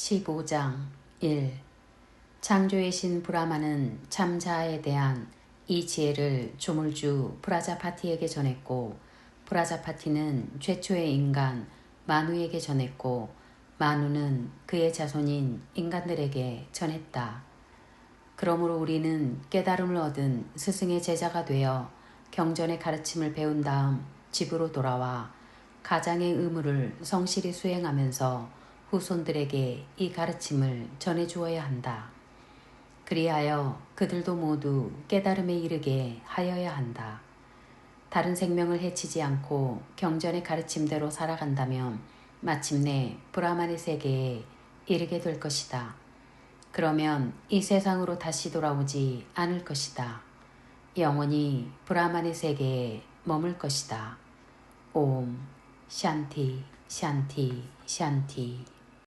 15장 1 창조의 신 브라마는 참자에 대한 이 지혜를 조물주 프라자파티에게 전했고 프라자파티는 최초의 인간 마누에게 전했고 마누는 그의 자손인 인간들에게 전했다. 그러므로 우리는 깨달음을 얻은 스승의 제자가 되어 경전의 가르침을 배운 다음 집으로 돌아와 가장의 의무를 성실히 수행하면서 후손들에게 이 가르침을 전해 주어야 한다. 그리하여 그들도 모두 깨달음에 이르게 하여야 한다. 다른 생명을 해치지 않고 경전의 가르침대로 살아간다면 마침내 브라만의 세계에 이르게 될 것이다. 그러면 이 세상으로 다시 돌아오지 않을 것이다. 영원히 브라만의 세계에 머물 것이다. 옴, 샨티, 샨티, 샨티.